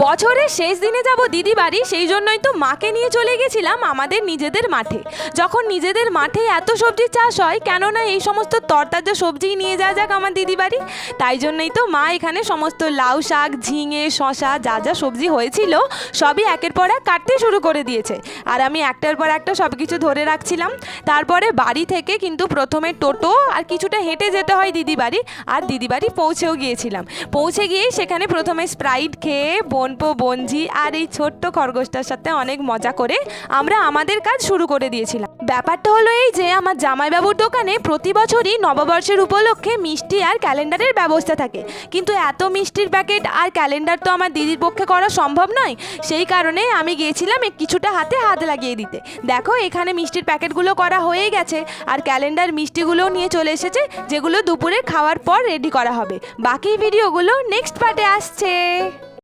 বছরের শেষ দিনে যাব দিদি বাড়ি, সেই জন্যই তো মাকে নিয়ে চলে গেছিলাম আমাদের নিজেদের মাঠে। যখন নিজেদের মাঠে এত সবজি চাষ হয়, কেননা এই সমস্ত তরতাজা সবজি নিয়ে যাওয়া যাক আমার দিদি বাড়ি, তাই জন্যই তো মা এখানে সমস্ত লাউ শাক, ঝিঙে শশা যা যা সবজি হয়েছিল, সবই একের পর এক কাটতে শুরু করে দিয়েছে। আর আমি একটার পর একটা সব কিছু ধরে রাখছিলাম। তারপরে বাড়ি থেকে কিন্তু প্রথমে টোটো আর কিছুটা হেঁটে যেতে হয় দিদি বাড়ি, আর দিদি বাড়ি পৌঁছেও গিয়েছিলাম। পৌঁছে গিয়েই সেখানে প্রথমে স্প্রাইট খেয়ে বনপো বনজি আর এই ছোট্ট খরগোশটার সাথে অনেক মজা করে আমরা আমাদের কাজ শুরু করে দিয়েছিলাম। ব্যাপারটা হলো এই যে, আমার জামাইবাবুর দোকানে প্রতি বছরই নববর্ষের উপলক্ষে মিষ্টি আর ক্যালেন্ডারের ব্যবস্থা থাকে। কিন্তু এত মিষ্টির প্যাকেট আর ক্যালেন্ডার তো আমার দিদির পক্ষে করা সম্ভব নয়। সেই কারণে আমি গিয়েছিলাম কিছুটা হাতে হাত লাগিয়ে দিতে। দেখো, এখানে মিষ্টির প্যাকেটগুলো করা হয়েই গেছে। আর ক্যালেন্ডার মিষ্টিগুলোও নিয়ে চলে এসেছে, যেগুলো দুপুরে খাওয়ার পর রেডি করা হবে। বাকি ভিডিওগুলো নেক্সট পার্টে আসছে।